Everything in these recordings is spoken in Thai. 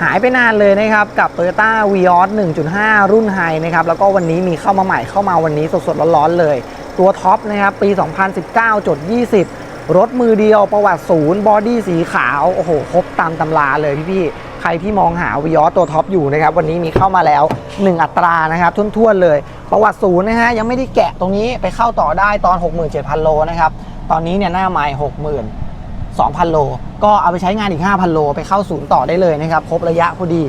หายไปนานเลยนะครับ กับ Toyota v i o s 1.5 รุ่นไฮนะครับ แล้วก็วันนี้มีเข้ามาใหม่เข้ามาวันนี้สดๆ ร้อนๆเลย ตัวท็อปนะครับ ปี 2019จด20 รถมือเดียวประวัติศูนย์บอดี้สีขาว โอ้โห ครบตามตำราเลยพี่ๆ ใครที่มองหา v i o s ตัวท็อปอยู่นะครับ วันนี้มีเข้ามาแล้ว 1 อัตรานะครับทุ่นๆเลย ประวัติศูนย์นะฮะยังไม่ได้แกะตรงนี้ไปเข้าต่อได้ตอน 67,000 โลนะครับตอนนี้เนี่ยหน้าไม้60,000 2,000 โล ก็เอาไปใช้งานอีก 5,000 โล ไปเข้าศูนย์ต่อได้เลยนะครับครบระยะพอดี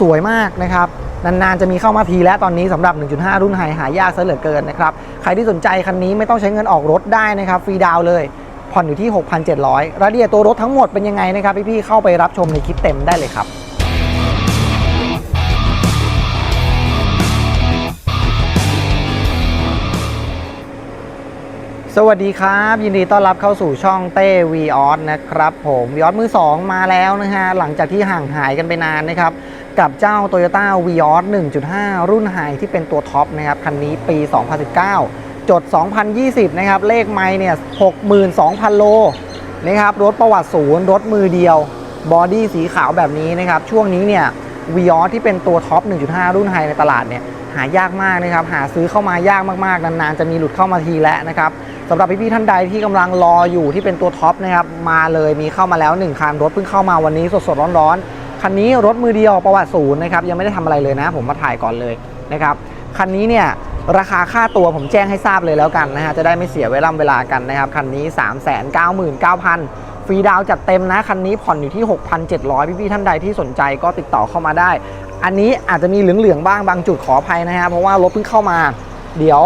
สวยมากนะครับนานๆจะมีเข้ามาทีแล้วตอนนี้สำหรับ 1.5 รุ่นไฮหายากซะเหลือเกินนะครับใครที่สนใจคันนี้ไม่ต้องใช้เงินออกรถได้นะครับฟรีดาวเลยผ่อนอยู่ที่ 6,700รายละเอียดตัวรถทั้งหมดเป็นยังไงนะครับพี่ๆเข้าไปรับชมในคลิปเต็มได้เลยครับ สวัสดีครับ ยินดีต้อนรับเข้าสู่ช่องเต้วีออสนะครับผมวีออสมือ 2 มาแล้วนะฮะ หลังจากที่ห่างหายกันไปนานนะครับ กับเจ้า Toyota v ีออส1.5 รุ่นไฮที่เป็นตัวท็อปนะครับ คันนี้ปี 2019 จด 2020 นะครับ เลขไมล์เนี่ย 62,000 โลนะครับ รถประวัติศูนย์ รถมือเดียว บอดี้สีขาวแบบนี้นะครับ ช่วงนี้เนี่ยวีออสที่เป็นตัวท็อป 1.5 รุ่นไฮในตลาดเนี่ย หายากมากนะครับ หาซื้อเข้ามายากมากๆ นานๆ จะมีหลุดเข้ามาทีแล้วนะครับสำหรับพี่ๆท่านใดที่กำลังรออยู่ที่เป็นตัวท็อปนะครับมาเลยมีเข้ามาแล้ว1คันรถเพิ่งเข้ามาวันนี้สดๆร้อนๆคันนี้รถมือเดียวประวัติศูนย์นะครับยังไม่ได้ทำอะไรเลยนะ ผมมาถ่ายก่อนเลยนะครับคันนี้เนี่ยราคาค่าตัวผมแจ้งให้ทราบเลยแล้วกันนะฮะจะได้ไม่เสียเวลาเวลากันนะครับคันนี้ 399,000ฟรีดาวน์จัดเต็มนะ คันนี้ผ่อนอยู่ที่ 6,700 พี่ๆท่านใดที่สนใจก็ติดต่อเข้ามาได้ อันนี้อาจจะมีเหลืองๆบ้างบางจุดขออภัยนะฮะเพราะว่ารถเพิ่งเข้ามา เดี๋ยว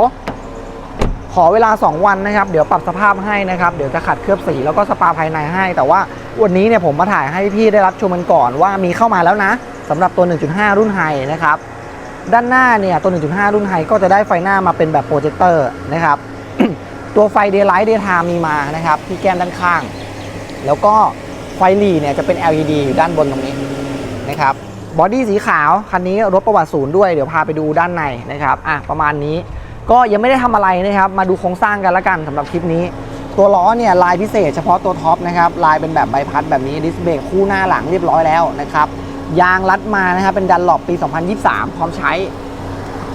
ขอเวลา 2 วันนะครับ เดี๋ยวปรับสภาพให้นะครับเดี๋ยวจะขัดเคลือบสีแล้วก็สปาภายในให้ แต่ว่าวันนี้เนี่ยผมมาถ่ายให้พี่ได้รับชมกันก่อนว่ามีเข้ามาแล้วนะสำหรับตัว 1.5 รุ่นไฮนะครับด้านหน้าเนี่ยตัว 1.5 รุ่นไฮก็จะได้ไฟหน้ามาเป็นแบบโปรเจคเตอร์นะครับตัวไฟ Daylight Daytime มีมานะครับที่แก้มด้านข้าง แล้วก็ไฟหลีเนี่ยจะเป็น LED อยู่ด้านบนตรงนี้นะครับ บอดี้สีขาวคันนี้รถประวัติศูนย์ด้วยเดี๋ยวพาไปดูด้านในนะครับอะประมาณนี้ก็ยังไม่ได้ทำอะไรนะครับ มาดูโครงสร้างกันละกันสำหรับคลิปนี้ ตัวล้อเนี่ยลายพิเศษเฉพาะตัวท็อปนะครับลายเป็นแบบใบพัดแบบนี้ดิสเบรกคู่หน้าหลังเรียบร้อยแล้วนะครับยางรัดมานะครับเป็นดันหลบปี 2023 พร้อมใช้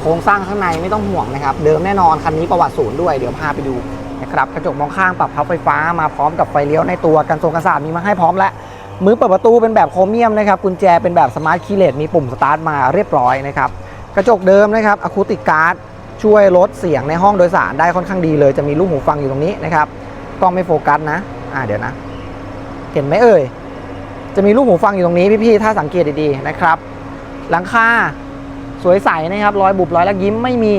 โครงสร้างข้างในไม่ต้องห่วงนะครับ เดิมแน่นอนคันนี้ประวัติศูนย์ด้วยเดี๋ยวพาไปดูนะครับกระจกมองข้างปรับพับไฟฟ้ามาพร้อมกับไฟเลี้ยวในตัวกันทรงกระสาดมีมาให้พร้อมแล้ว มือเปิดประตูเป็นแบบโครเมียมนะครับกุญแจเป็นแบบสมาร์ทคีย์เลสมีปุ่มสตาร์ทมาเรียบร้อยนะครับกระจกเดิมนะครับอะคูติกการ์ดช่วยลดเสียงในห้องโดยสารได้ค่อนข้างดีเลย จะมีลูกหูฟังอยู่ตรงนี้นะครับกล้องไม่โฟกัสนะอ่าเดี๋ยวนะ เห็นไหมเอ่ยจะมีลูกหูฟังอยู่ตรงนี้พี่ๆถ้าสังเกตดีๆนะครับ หลังคาสวยใสนะครับรอยบุบรอยลักยิ้มไม่มี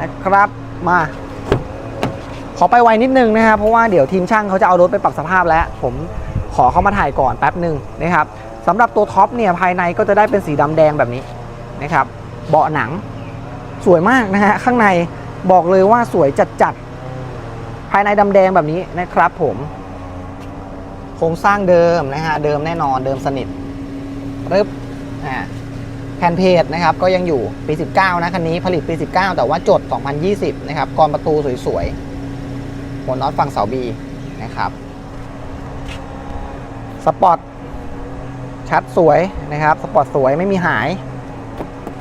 นะครับมาขอไปไวนิดนึงนะครับเพราะว่าเดี๋ยวทีมช่างเขาจะเอารถไปปรับสภาพแล้ว ผม ขอเข้ามาถ่ายก่อนแป๊บหนึ่งนะครับสำหรับตัวท็อปเนี่ยภายในก็จะได้เป็นสีดำแดงแบบนี้นะครับ เบาะหนังสวยมากนะฮะข้างในบอกเลยว่าสวยจัดๆภายในดำแดงแบบนี้นะครับผมโครงสร้างเดิมนะฮะเดิมแน่นอนเดิมสนิทรึบอ่าแผ่นเพจนะครับก็ยังอยู่ปี 19 นะคันนี้ผลิตปี 19 แต่ว่าจด 2020 นะครับกรอนประตูสวยๆหัวน็อตฝั่งเสาบีนะครับ สปอร์ตชัดสวยนะครับ สปอร์ตสวยไม่มีหาย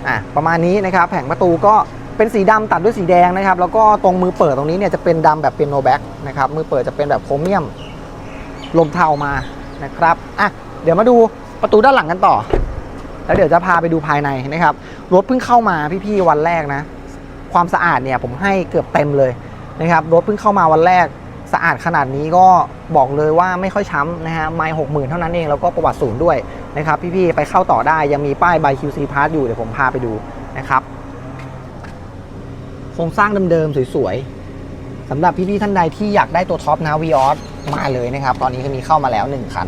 อะประมาณนี้นะครับ แผงประตูก็เป็นสีดำตัดด้วยสีแดงนะครับ แล้วก็ตรงมือเปิดตรงนี้เนี่ยจะเป็นดำแบบเป็นโนแบ็กนะครับ มือเปิดจะเป็นแบบโครเมียมลมเทามานะครับอะเดี๋ยวมาดูประตูด้านหลังกันต่อ แล้วเดี๋ยวจะพาไปดูภายในนะครับ รถเพิ่งเข้ามาพี่ๆวันแรกนะ ความสะอาดเนี่ยผมให้เกือบเต็มเลยนะครับ รถเพิ่งเข้ามาวันแรก สะอาดขนาดนี้ก็บอกเลยว่าไม่ค่อยช้ำนะฮะไม่หกหมื่นเท่านั้นเองแล้วก็ประวัติศูนย์ด้วยนะครับพี่ๆไปเข้าต่อได้ยังมีป้ายใบ QC Pass อยู่เดี๋ยวผมพาไปดูนะครับโครงสร้างเดิมๆสวยๆสำหรับพี่ๆท่านใดที่อยากได้ตัวท็อปนะวีออสมาเลยนะครับ ตอนนี้ก็มีเข้ามาแล้ว 1 คัน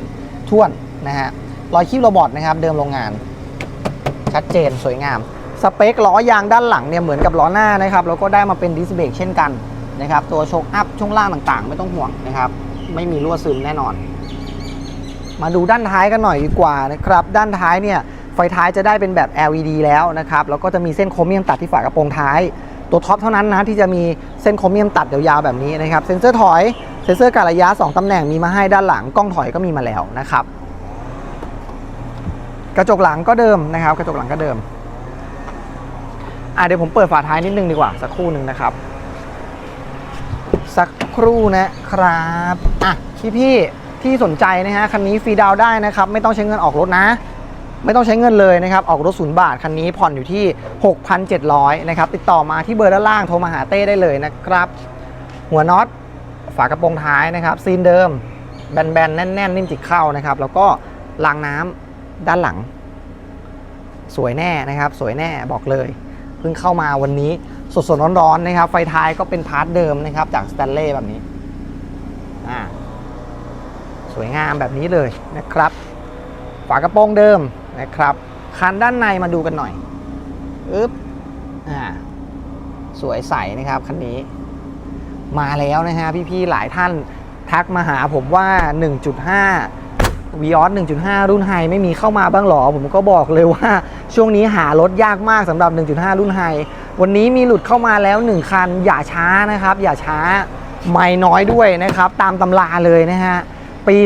ท่วนนะฮะรอยคีบโรบอทนะครับ เดิมโรงงาน ชัดเจนสวยงาม สเปคล้อยางด้านหลังเนี่ยเหมือนกับล้อหน้านะครับ แล้วก็ได้มาเป็นดิสเบรกเช่นกัน นะครับ ตัวโชคอัพช่วงล่างต่างๆ ไม่ต้องห่วงนะครับ ไม่มีรั่วซึมแน่นอน มาดูด้านท้ายกันหน่อยดีกว่านะครับ ด้านท้ายเนี่ยไฟท้ายจะได้เป็นแบบ LED แล้วนะครับ แล้วก็จะมีเส้นโครเมียมตัดที่ฝากระโปรงท้าย ตัวท็อปเท่านั้นนะที่จะมีเส้นโครเมียมตัดยาวๆแบบนี้นะครับ เซ็นเซอร์ถอย เซ็นเซอร์การระยะ 2ตำแหน่งมีมาให้ด้านหลัง กล้องถอยก็มีมาแล้วนะครับ กระจกหลังก็เดิมนะครับ กระจกหลังก็เดิม อะเดี๋ยวผมเปิดฝาท้ายนิดนึงดีกว่าสักครู่หนึ่งนะครับ ครู่นะครับอะพี่พี่ที่สนใจนะฮะคันนี้ฟรีดาวได้นะครับ ไม่ต้องใช้เงินออกรถนะ ไม่ต้องใช้เงินเลยนะครับ ออกรถศูนย์บาทคันนี้ผ่อนอยู่ที่ 6,700นะครับติดต่อมาที่เบอร์ด้านล่างโทรมาหาเต้ได้เลยนะครับ หัวน็อตฝากระโปรงท้ายนะครับ ซีนเดิม แบนๆ แน่นๆ นิ่มจิกเข้านะครับ แล้วก็รางน้ำด้านหลัง สวยแน่นะครับ สวยแน่บอกเลย เพิ่งเข้ามาวันนี้ สดๆร้อนๆนะครับ ไฟท้ายก็เป็นพาร์ทเดิมนะครับ จากสแตนเล่แบบนี้อ่าสวยงามแบบนี้เลยนะครับ ฝากระโปรงเดิมนะครับคันด้านในมาดูกันหน่อยอึ๊บอ่าสวยใสนะครับคันนี้ มาแล้วนะฮะพี่ๆหลายท่านทักมาหาผมว่า 1.5 v ีออส1.5 รุ่นไฮไม่มีเข้ามาบ้างหรอ ผมก็บอกเลยว่าช่วงนี้หารถยากมากสำหรับ 1.5 รุ่นไฮ วันนี้มีหลุดเข้ามาแล้ว 1 คัน อย่าช้านะครับ อย่าช้าไม่น้อยด้วยนะครับ ตามตำราเลยนะฮะ ปี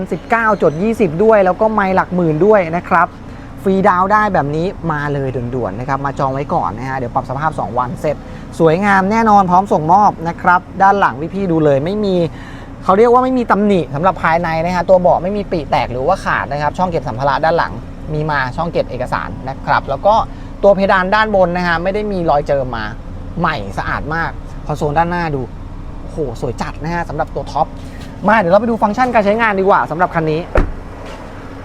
2019จด20 ด้วย แล้วก็ไม่หลักหมื่นด้วยนะครับ ฟรีดาวได้แบบนี้มาเลยด่วนๆนะครับ มาจองไว้ก่อนนะฮะ เดี๋ยวปรับสภาพ 2 วันเสร็จ สวยงามแน่นอนพร้อมส่งมอบนะครับ ด้านหลังพี่ๆดูเลยไม่มีเขาเรียกว่าไม่มีตำหนิสำหรับภายในนะฮะตัวเบาะไม่มีปีแตกหรือว่าขาดนะครับ ช่องเก็บสัมภาระด้านหลังมีมาช่องเก็บเอกสารนะครับ แล้วก็ ตัวเพดานด้านบนนะฮะไม่ได้มีรอยเจิมมาใหม่สะอาดมากคอนโซลด้านหน้าดูโอ้โหสวยจัดนะฮะสำหรับตัวท็อปมาเดี๋ยวเราไปดูฟังก์ชันการใช้งานดีกว่าสำหรับคันนี้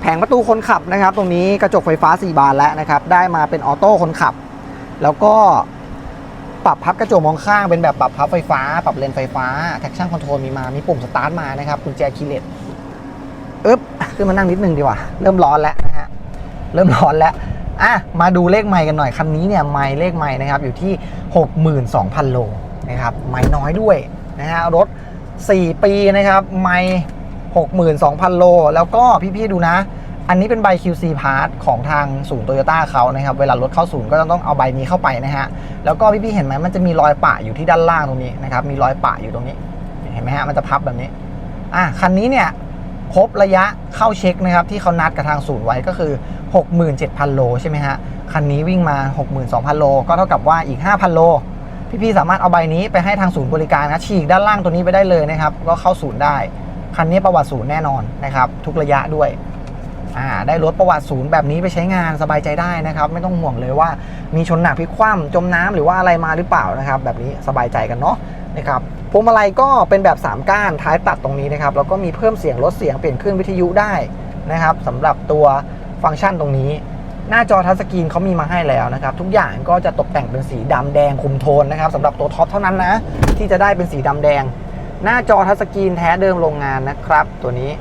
แผงประตูคนขับนะครับ ตรงนี้กระจกไฟฟ้า 4 บานแล้วนะครับ ได้มาเป็นออโต้คนขับ แล้วก็ปรับพับกระจกมองข้างเป็นแบบปรับพับไฟฟ้า ปรับเลนไฟฟ้าแท็กชั่นคอนโทรลมีมา มีปุ่มสตาร์ทมานะครับกุญแจคีเลสอึ๊บขึ้นมานั่งนิดนึงดีกว่า เริ่มร้อนแล้วนะฮะเริ่มร้อนแล้ว อะมาดูเลขไมล์กันหน่อยคันนี้เนี่ยไมล์เลขไมล์นะครับอยู่ที่ 62,000 โลนะครับไมล์น้อยด้วยนะฮะรถ 4 ปีนะครับไมล์62,000 โล แล้วก็พี่ๆดูนะ อันนี้เป็นใบ QC Part ของทางศูนย์โตโยต้าเขานะครับ เวลารถเข้าศูนย์ก็ต้องเอาใบนี้เข้าไปนะฮะ แล้วก็พี่ๆเห็นไหมมันจะมีรอยปะอยู่ที่ด้านล่างตรงนี้นะครับ มีรอยปะอยู่ตรงนี้ เห็นไหมฮะ มันจะพับแบบนี้ อะ คันนี้เนี่ย ครบระยะเข้าเช็คนะครับที่เขานัดกับทางศูนย์ไว้ก็คือ 67,000 โลใช่ไหมฮะ คันนี้วิ่งมา 62,000 โล ก็เท่ากับว่าอีก 5,000 โล พี่ๆสามารถเอาใบนี้ไปให้ทางศูนย์บริการนะฉีกด้านล่างตัวนี้ไปได้เลยนะครับ ก็เข้าศูนย์ได้ คันนี้ประวัติศูนย์แน่นอนนะครับ ทุกระยะด้วยอ่าได้รถประวัติศูนย์แบบนี้ไปใช้งานสบายใจได้นะครับ ไม่ต้องห่วงเลยว่ามีชนหนักพลิกคว่ำจมน้ำหรือว่าอะไรมาหรือเปล่านะครับ แบบนี้สบายใจกันเนาะนะครับ พวงมาลัยก็เป็นแบบ 3 ก้านท้ายตัดตรงนี้นะครับแล้วก็มีเพิ่มเสียงลดเสียงเปลี่ยนคลื่นวิทยุได้นะครับสำหรับตัวฟังก์ชันตรงนี้ หน้าจอทัชสกรีนเขามีมาให้แล้วนะครับ ทุกอย่างก็จะตกแต่งเป็นสีดำแดงคุมโทนนะครับสำหรับตัวท็อปเท่านั้นนะ ที่จะได้เป็นสีดำแดง หน้าจอทัชสกรีนแท้เดิมโรงงานนะครับ ตัวนี้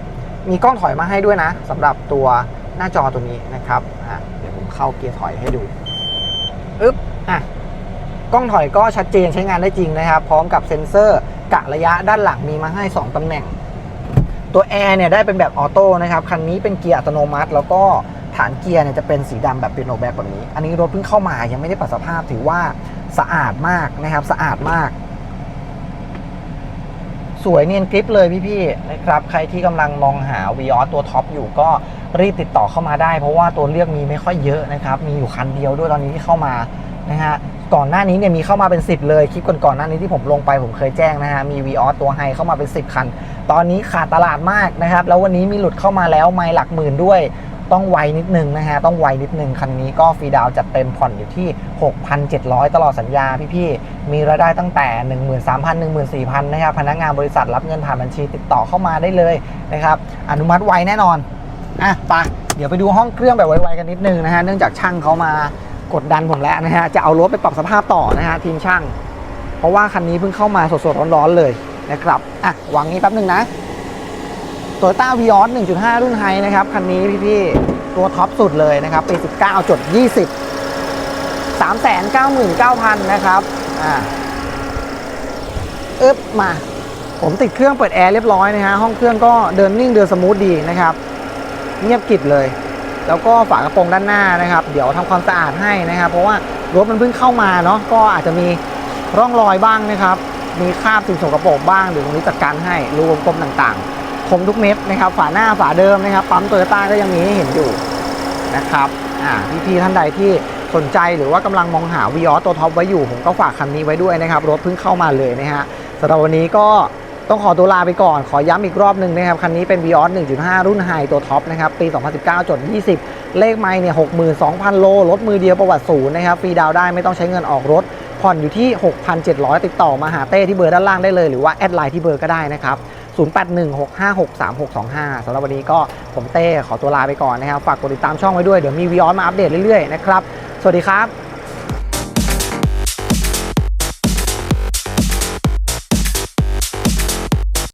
มีกล้องถอยมาให้ด้วยนะสำหรับตัวหน้าจอตัวนี้นะครับเดี๋ยวผมเข้าเกียร์ถอยให้ดูอึ๊บอะ กล้องถอยก็ชัดเจนใช้งานได้จริงนะครับ พร้อมกับเซ็นเซอร์กะระยะด้านหลังมีมาให้ 2 ตำแหน่ง ตัวแอร์เนี่ยได้เป็นแบบออโต้นะครับ คันนี้เป็นเกียร์อัตโนมัติ แล้วก็ฐานเกียร์เนี่ยจะเป็นสีดำแบบเปียโนแบ็กแบบนี้ อันนี้รถเพิ่งเข้ามายังไม่ได้ปรับสภาพถือว่าสะอาดมากนะครับ สะอาดมาก สวยเนียนกริปเลยพี่ๆนะครับ ใครที่กำลังมองหา v ีออตัวท็อปอยู่ก็รีบติดต่อเข้ามาได้ เพราะว่าตัวเลือกมีไม่ค่อยเยอะนะครับ มีอยู่คันเดียวด้วยตอนนี้ที่เข้ามานะฮะ ก่อนหน้านี้เนี่ยมีเข้ามาเป็น 10 เลย คลิปก่อนๆหน้านี้ที่ผมลงไปผมเคยแจ้งนะฮะ มี v ีออตัวไฮเข้ามาเป็น 10 คัน ตอนนี้ขาดตลาดมากนะครับ แล้ววันนี้มีหลุดเข้ามาแล้วไม่หลักหมื่นด้วยต้องไวนิดนึงนะฮะ ต้องไวนิดนึง คันนี้ก็ฟรีดาวจัดเต็มผ่อนอยู่ที่ 6,700 ตลอดสัญญาพี่ๆ มีรายได้ตั้งแต่ 13,000 14,000 นะครับ พนักงานบริษัทรับเงินผ่านบัญชีติดต่อเข้ามาได้เลยนะครับ อนุมัติไวแน่นอน อะไปเดี๋ยวไปดูห้องเครื่องแบบไวๆกันนิดนึงนะฮะ เนื่องจากช่างเขามา กดดันผมแล้วนะฮะ จะเอารถไปปรับสภาพต่อนะฮะทีมช่าง เพราะว่าคันนี้เพิ่งเข้ามาสดๆร้อนๆเลยนะครับอะวางนี้แป๊บหนึ่งนะโตโยต้าวีออส1.5 รุ่นไฮนะครับ คันนี้พี่ๆ ตัวท็อปสุดเลยนะครับปี 19จด20 399,000 นะครับอ่าอึ๊บมา ผมติดเครื่องเปิดแอร์เรียบร้อยนะฮะ ห้องเครื่องก็เดินนิ่งเดินสมูทดีนะครับ เงียบกริบเลย แล้วก็ฝากระโปรงด้านหน้านะครับ เดี๋ยวทำความสะอาดให้นะครับ เพราะว่ารถมันเพิ่งเข้ามาเนาะก็อาจจะมีร่องรอยบ้างนะครับ มีคราบสิ่งสกปรกบ้างเดี๋ยวตรงนี้จัดการให้รูวงกลมต่างๆ คมทุกเม็ดนะครับ ฝาหน้าฝาเดิมนะครับ ปั๊มโตโยต้าก็ยังมีให้เห็นอยู่นะครับอ่าพี่ๆท่านใดที่สนใจหรือว่ากำลังมองหา v ีออตัวท็อปไว้อยู่ ผมก็ฝากคันนี้ไว้ด้วยนะครับ รถเพิ่งเข้ามาเลยนะฮะสำหรับวันนี้ก็ ต้องขอตัวลาไปก่อน ขอย้ำอีกรอบหนึ่งนะครับ คันนี้เป็น v ีออ1.5 รุ่นไฮตัวท็อปนะครับ ปี 2019จด20 เลขไมล์เนี่ย62,000 โล รถมือเดียวประวัติศูนย์นะครับ ฟรีดาวได้ไม่ต้องใช้เงินออกรถ ผ่อนอยู่ที่ 6,700 ติดต่อมาหาเต้ที่เบอร์ด้านล่างได้เลย หรือว่าแอดไลน์ที่เบอร์ก็ได้นะครับ 0816563625สำหรับวันนี้ก็ผมเต้ขอตัวลาไปก่อนนะครับ ฝากกดติดตามช่องไว้ด้วย เดี๋ยวมีวีออนมาอัปเดตเรื่อยๆนะครับ สวัสดีครับ